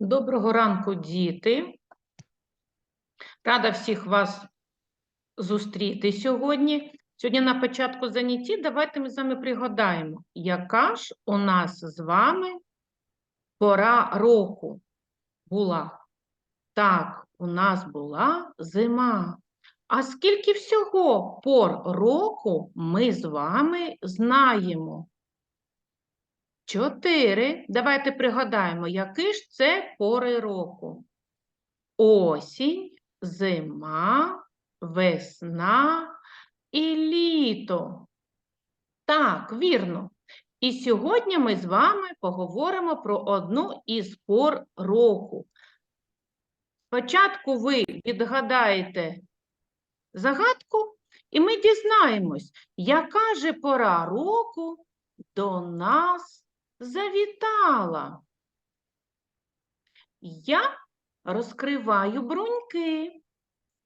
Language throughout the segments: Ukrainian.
Доброго ранку, діти. Рада всіх вас зустріти сьогодні. Сьогодні на початку занятті давайте ми з вами пригадаємо, яка ж у нас з вами пора року була. Так, у нас була зима. А скільки всього пор року ми з вами знаємо? Чотири. Давайте пригадаємо, які ж це пори року. Осінь, зима, весна і літо. Так, вірно. І сьогодні ми з вами поговоримо про одну із пор року. Спочатку ви відгадаєте загадку, і ми дізнаємось, яка же пора року до нас завітала. Я розкриваю бруньки,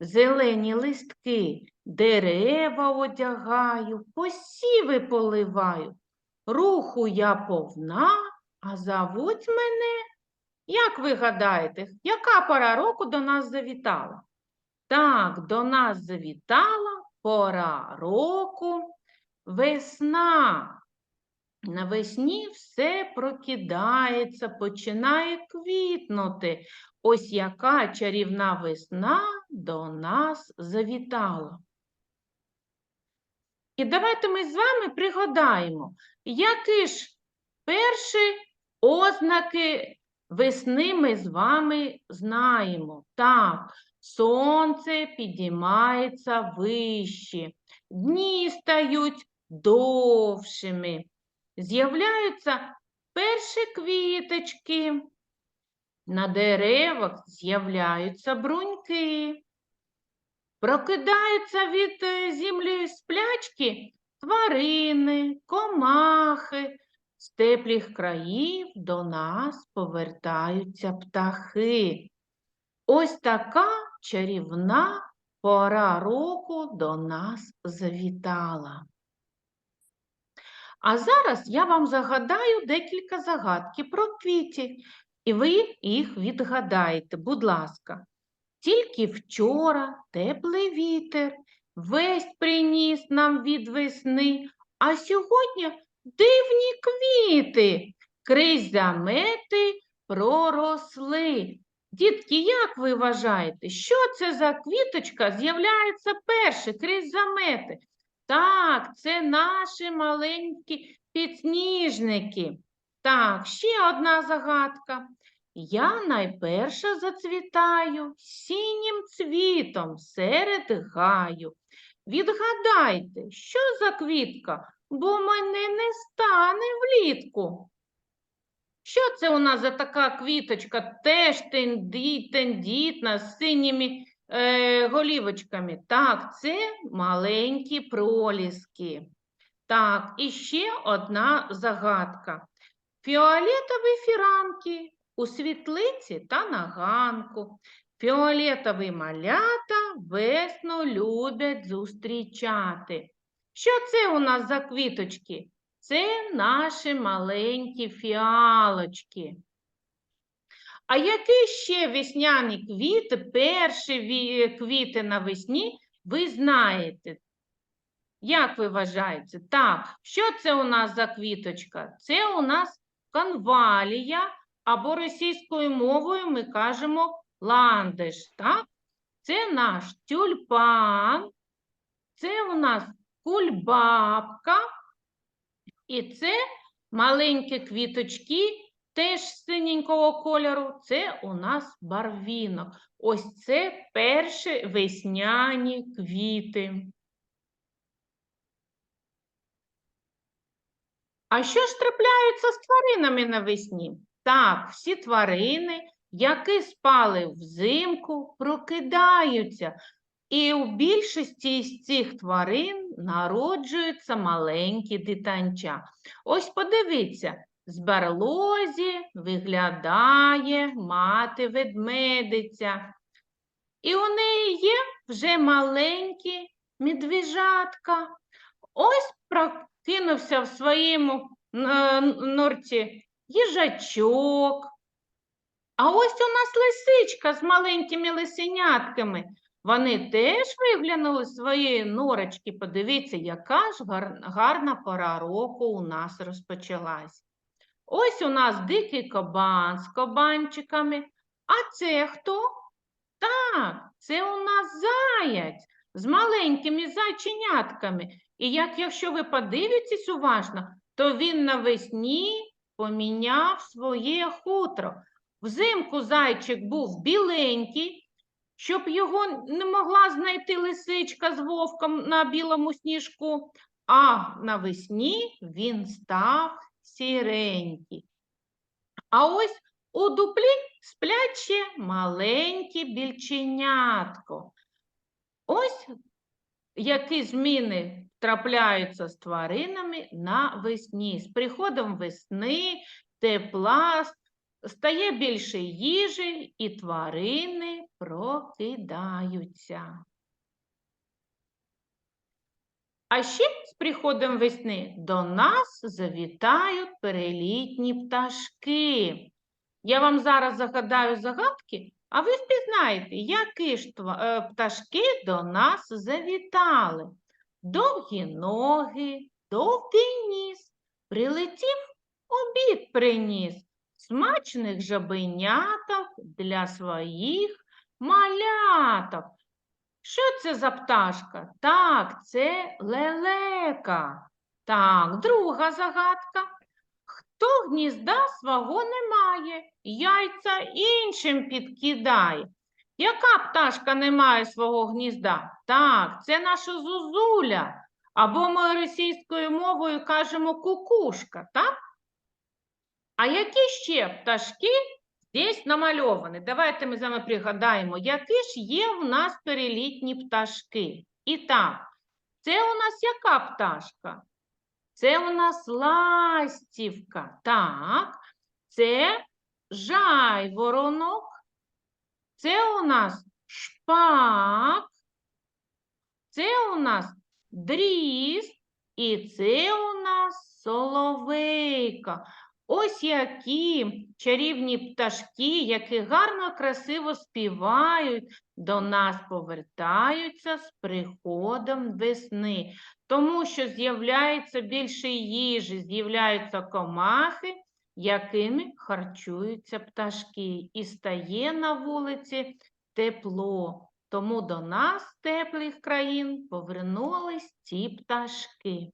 зелені листки, дерева одягаю, посіви поливаю. Руху я повна, а зовуть мене. Як ви гадаєте, яка пора року до нас завітала? Так, до нас завітала пора року весна. Навесні все прокидається, починає квітнути. Ось яка чарівна весна до нас завітала. І давайте ми з вами пригадаємо, які ж перші ознаки весни ми з вами знаємо. Так, сонце підіймається вище, дні стають довшими. З'являються перші квіточки, на деревах з'являються бруньки, прокидаються від е, землі сплячки тварини, комахи, з теплих країв до нас повертаються птахи. Ось така чарівна пора року до нас завітала. А зараз я вам загадаю декілька загадків про квіті, і ви їх відгадаєте, будь ласка. Тільки вчора теплий вітер, весь приніс нам від весни, а сьогодні дивні квіти, крізь замети проросли. Дітки, як ви вважаєте, що це за квіточка з'являється перше крізь замети? Так, це наші маленькі підсніжники. Так, ще одна загадка. Я найперша зацвітаю синім цвітом серед гаю. Відгадайте, що за квітка, бо мене не стане влітку. Що це у нас за така квіточка, теж тендітна, з синіми е, голівочками. Так, це маленькі проліски. Так, і ще одна загадка. Фіолетові фіранки у світлиці та на ганку. Фіолетові малята весну люблять зустрічати. Що це у нас за квіточки? Це наші маленькі фіалочки. А які ще весняні квіти, перші ві- квіти навесні, ви знаєте? Як ви вважаєте? Так, що це у нас за квіточка? Це у нас конвалія, або російською мовою ми кажемо ландиш. Так? Це наш тюльпан, це у нас кульбабка, і це маленькі квіточки теж синенького кольору, це у нас барвінок. Ось це перші весняні квіти. А що ж трапляється з тваринами навесні? Так, всі тварини, які спали взимку, прокидаються. І у більшості з цих тварин народжуються маленькі дитинча. Ось подивіться, з барлозі виглядає мати ведмедиця. І у неї є вже маленькі медвіжатка. Ось прокинувся в своєму е, норці їжачок. А ось у нас лисичка з маленькими лисенятками. Вони теж виглянули з своєї норочки. Подивіться, яка ж гарна пора року у нас розпочалась. Ось у нас дикий кабан з кабанчиками. А це хто? Так, це у нас заяць з маленькими зайченятками. І як якщо ви подивитесь уважно, то він навесні поміняв своє хутро. Взимку зайчик був біленький, щоб його не могла знайти лисичка з вовком на білому сніжку, а навесні він став сіренький. А ось у дуплі сплять ще маленьке більченятко. Ось які зміни трапляються з тваринами навесні. З приходом весни, тепла, стає більше їжі, і тварини прокидаються. А ще з приходом весни до нас завітають перелітні пташки. Я вам зараз загадаю загадки, а ви впізнаєте, які ж е, пташки до нас завітали. Довгі ноги, довгий ніс, прилетів, обід приніс, смачних жабеняток для своїх маляток. Що це за пташка? Так, це лелека. Так, друга загадка. Хто гнізда свого не має, яйця іншим підкидає. Яка пташка не має свого гнізда? Так, це наша зозуля. Або ми російською мовою кажемо кукушка, так? А які ще пташки здесь намальовані? Давайте ми з вами пригадаємо, які ж є в нас перелітні пташки. І так, це у нас яка пташка? Це у нас ластівка. Так, це жайворонок. Це у нас шпак. Це у нас дріз. І це у нас соловейка. Ось які чарівні пташки, які гарно, красиво співають, до нас повертаються з приходом весни тому що з'являється більше їжі, з'являються комахи, якими харчуються пташки, і стає на вулиці тепло. Тому до нас, теплих країн, повернулись ці пташки.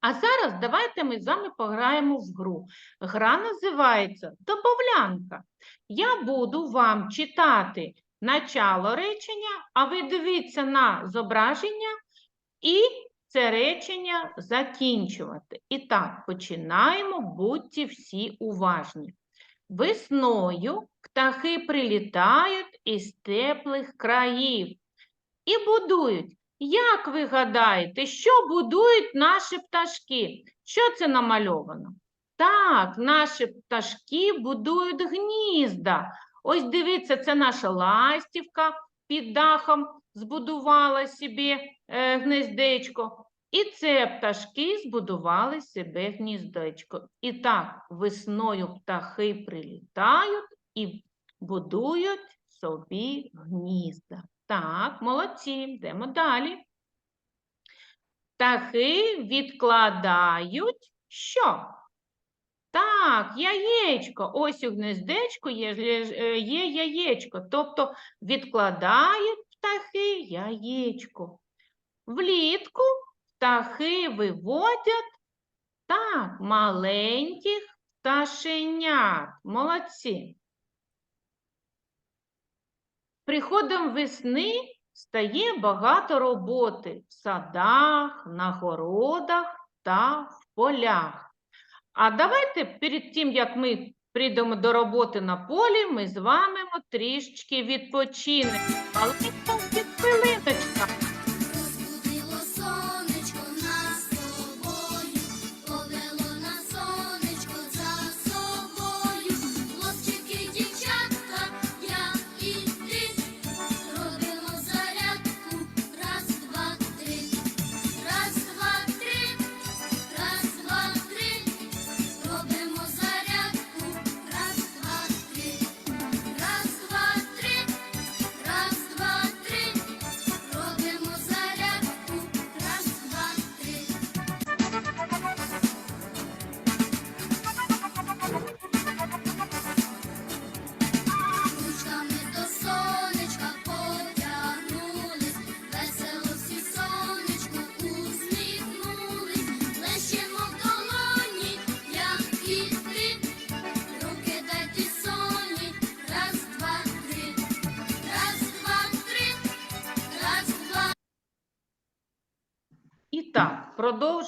А зараз давайте ми з вами пограємо в гру. Гра називається Добавлянка. Я буду вам читати начало речення, а ви дивіться на зображення і це речення закінчувати. І так, починаємо, будьте всі уважні. Весною птахи прилітають із теплих країв і будують. Як ви гадаєте, що будують наші пташки? Що це намальовано? Так, наші пташки будують гнізда. Ось дивіться, це наша ластівка під дахом збудувала собі е, гнездечко. І це пташки збудували себе гніздечко. І так, весною птахи прилітають і будують собі гнізда. Так, молодці, йдемо далі. Птахи відкладають що? Так, яєчко. Ось у гнездечку є, е, є яєчко. Тобто відкладають птахи яєчко. Влітку птахи виводять так, маленьких пташенят. Молодці. Приходом весни стає багато роботи в садах, на городах та в полях. А давайте перед тим, як ми прийдемо до роботи на полі, ми з вами трішечки відпочинемо. Але від хвилиночка.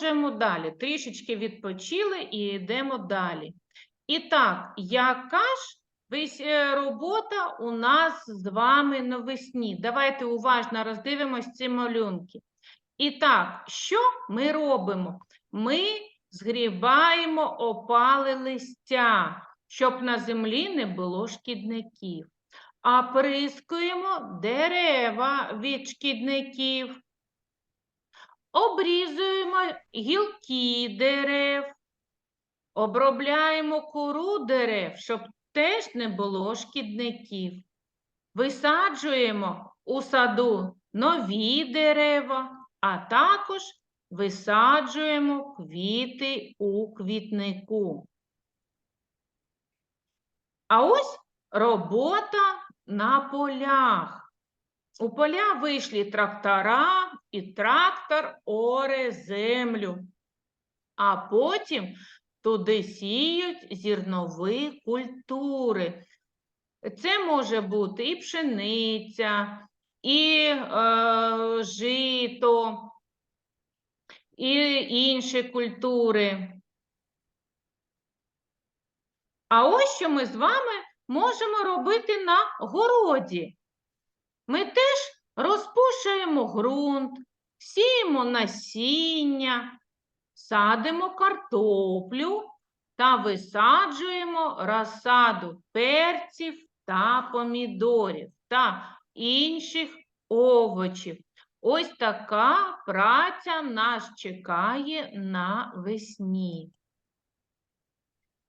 Продовжуємо далі. Трішечки відпочили і йдемо далі. І так, яка ж весь- е, робота у нас з вами навесні? Давайте уважно роздивимось ці малюнки. І так, що ми робимо? Ми згрібаємо опали листя, щоб на землі не було шкідників. А прискуємо дерева від шкідників. Обрізуємо гілки дерев, обробляємо кору дерев, щоб теж не було шкідників. Висаджуємо у саду нові дерева, а також висаджуємо квіти у квітнику. А ось робота на полях. У поля вийшли трактора, і трактор оре землю. А потім туди сіють зернові культури. Це може бути і пшениця, і е, жито, і інші культури. А ось що ми з вами можемо робити на городі. Ми теж розпушуємо ґрунт, сіємо насіння, садимо картоплю та висаджуємо розсаду перців та помідорів та інших овочів. Ось така праця нас чекає навесні.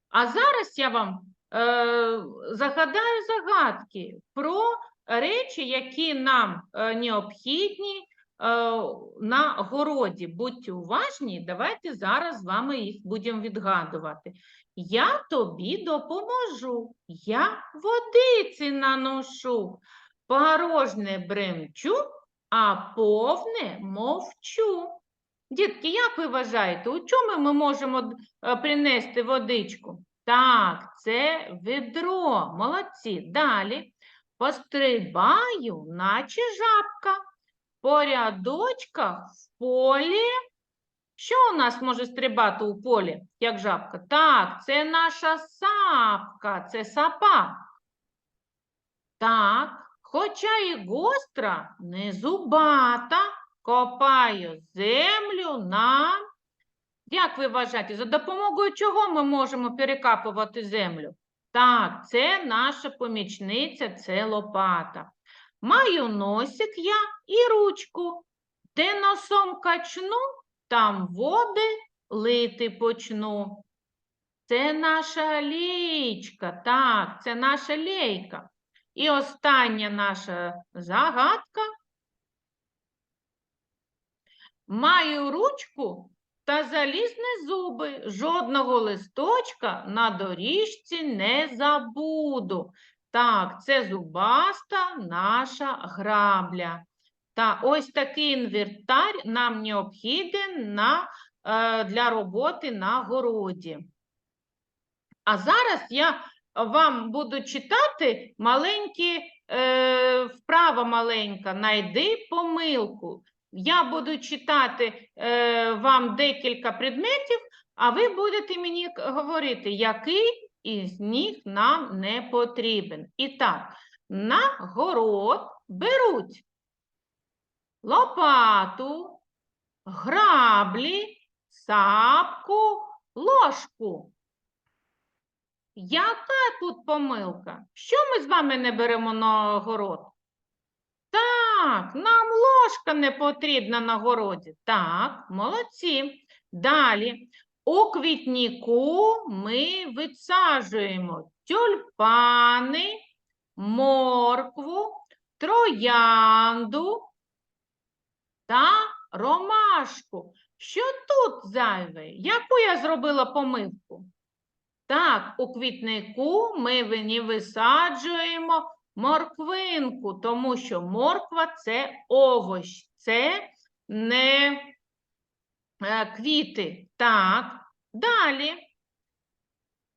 А зараз я вам е, загадаю загадки про речі, які нам е, необхідні е, на городі. Будьте уважні, давайте зараз з вами їх будемо відгадувати. Я тобі допоможу, я водиці наношу, порожне бремчу, а повне мовчу. Дітки, як ви вважаєте, у чому ми можемо е, принести водичку? Так, це відро. Молодці. Далі. Пострибаю, наче жабка. По рядочках в полі. Що у нас може стрибати у полі, як жабка? Так, це наша сапка, це сапа. Так, хоча і гостра, не зубата, копаю землю на. Як ви вважаєте, за допомогою чого ми можемо перекапувати землю? Так, це наша помічниця, це лопата. Маю носик я і ручку. Де носом качну, там води лити почну. Це наша лічка, так, це наша лейка. І остання наша загадка. Маю ручку та залізні зуби. Жодного листочка на доріжці не забуду. Так, це зубаста наша грабля. Та ось такий інвентар нам необхіден на, е, для роботи на городі. А зараз я вам буду читати маленькі, е, вправа маленька, найди помилку. Я буду читати е, вам декілька предметів, а ви будете мені говорити, який із них нам не потрібен. І так, на город беруть лопату, граблі, сапку, ложку. Яка тут помилка? Що ми з вами не беремо на город? Так, нам ложка не потрібна на городі. Так, молодці. Далі. У квітніку ми висаджуємо тюльпани, моркву, троянду та ромашку. Що тут зайве? Яку я зробила помилку? Так, у квітнику ми ній висаджуємо морквинку, тому що морква це овощ, це не е, квіти. Так, далі.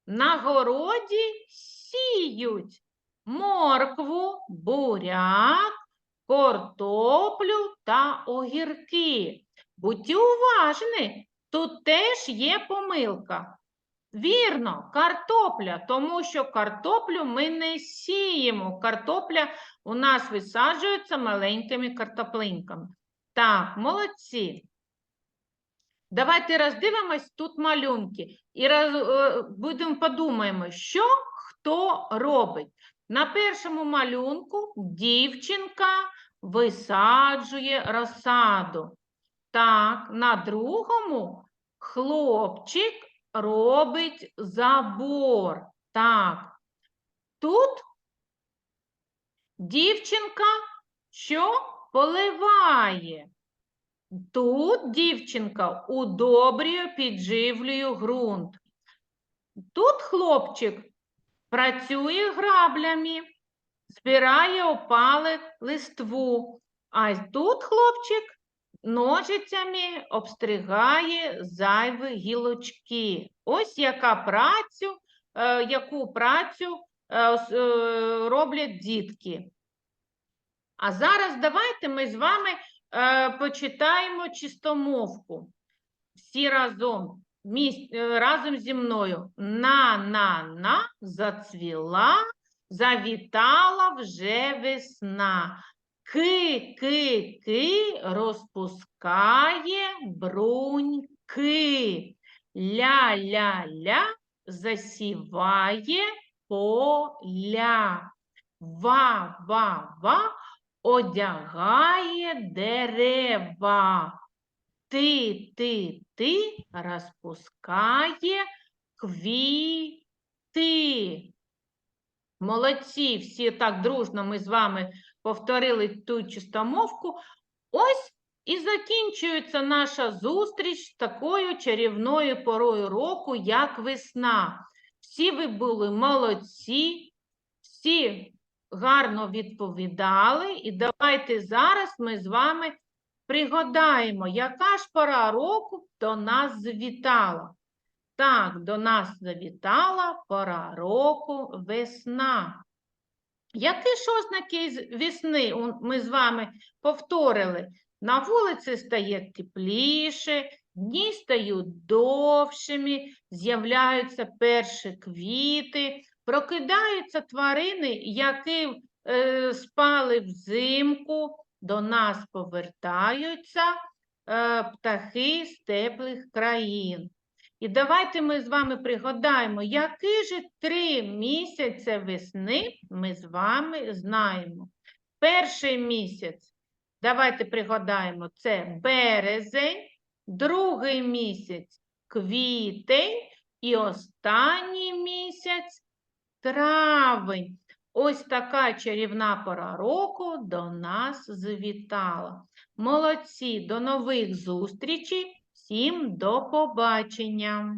На городі сіють моркву, буряк, картоплю та огірки. Будьте уважні, тут теж є помилка. Вірно, картопля, тому що картоплю ми не сіємо. Картопля у нас висаджується маленькими картоплинками. Так, молодці. Давайте роздивимось тут малюнки і роз, е, будемо подумаємо, що хто робить. На першому малюнку дівчинка висаджує розсаду. Так, на другому хлопчик робить забор. Так. Тут дівчинка що поливає. Тут дівчинка удобрює, підживлює ґрунт. Тут хлопчик працює граблями, збирає опали листву. А тут хлопчик ножицями обстригає зайві гілочки. Ось яка працю, е, яку працю е, е, роблять дітки. А зараз давайте ми з вами почитаємо чистомовку. Всі разом, разом зі мною. На-на-на зацвіла, завітала вже весна. Ки-ки-ки розпускає бруньки. Ля-ля-ля засіває поля. Ва-ва-ва одягає дерева. Ти, ти, ти розпускає квіти. Молодці, всі так дружно ми з вами повторили ту чистомовку. Ось і закінчується наша зустріч такою чарівною порою року, як весна. Всі ви були молодці, всі гарно відповідали. І давайте зараз ми з вами пригадаємо, яка ж пора року до нас завітала. Так, до нас завітала пора року весна. Які ж ознаки весни ми з вами повторили? На вулиці стає тепліше, дні стають довшими, з'являються перші квіти, прокидаються тварини, які е, спали взимку, до нас повертаються е, птахи з теплих країн. І давайте ми з вами пригадаємо, які ж три місяці весни ми з вами знаємо. Перший місяць, давайте пригадаємо, це березень, другий місяць квітень і останній місяць травень. Ось така чарівна пора року до нас завітала. Молодці, до нових зустрічей, всім до побачення!